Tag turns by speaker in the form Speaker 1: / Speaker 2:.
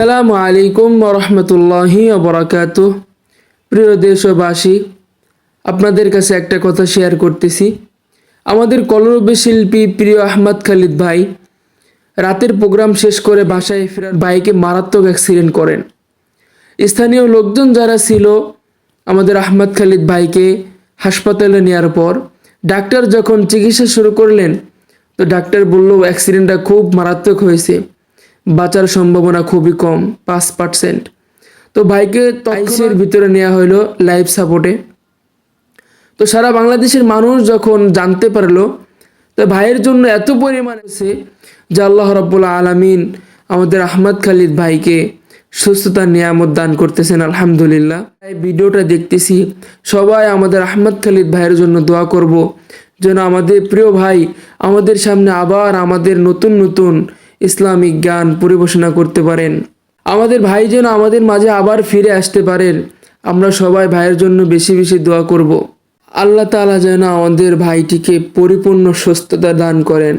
Speaker 1: আসসালামু আলাইকুম রহমতুল্লাহি বরাকাত প্রিয় দেশবাসী, আপনাদের কাছে একটা কথা শেয়ার করতেছি। আমাদের কলরবে শিল্পী প্রিয় আহমদ খালিদ ভাই রাতের প্রোগ্রাম শেষ করে বাসায় ফেরার বাইকে মারাত্মক অ্যাক্সিডেন্ট করেন। স্থানীয় লোকজন যারা ছিল, আমাদের আহমদ খালিদ ভাইকে হাসপাতালে নেওয়ার পর ডাক্তার যখন চিকিৎসা শুরু করলেন, তো ডাক্তার বলল, অ্যাক্সিডেন্টটা খুব মারাত্মক হয়েছে। বাঁচার সম্ভাবনা খুবই কম, পাঁচ পার্সেন্ট তো ভাইকে আইসির ভিতরে নেওয়া হলো লাইফ সাপোর্টে তো সারা বাংলাদেশের মানুষ যখন জানতে পারল, তো ভাইয়ের জন্য এত পরিমাণ আছে যে আল্লাহ রব্বুল্লা আলমিন আমাদের আহমদ খালিদ ভাইকে সুস্থতার নিয়ামত দান করতেছেন, আলহামদুলিল্লাহ। এই ভিডিওটা দেখতেছি, সবাই আমাদের আহমদ খালিদ ভাইয়ের জন্য দোয়া করব, যেন আমাদের প্রিয় ভাই আমাদের সামনে আবার আমাদের নতুন নতুন ইসলামিক জ্ঞান পরিবেশনা করতে পারেন। আমাদের ভাই যেন আমাদের মাঝে আবার ফিরে আসতে পারেন। আমরা সবাই ভাইয়ের জন্য বেশি বেশি দোয়া করব। আল্লাহ তালা যেন আমাদের ভাইটিকে পরিপূর্ণ সুস্থতা দান করেন।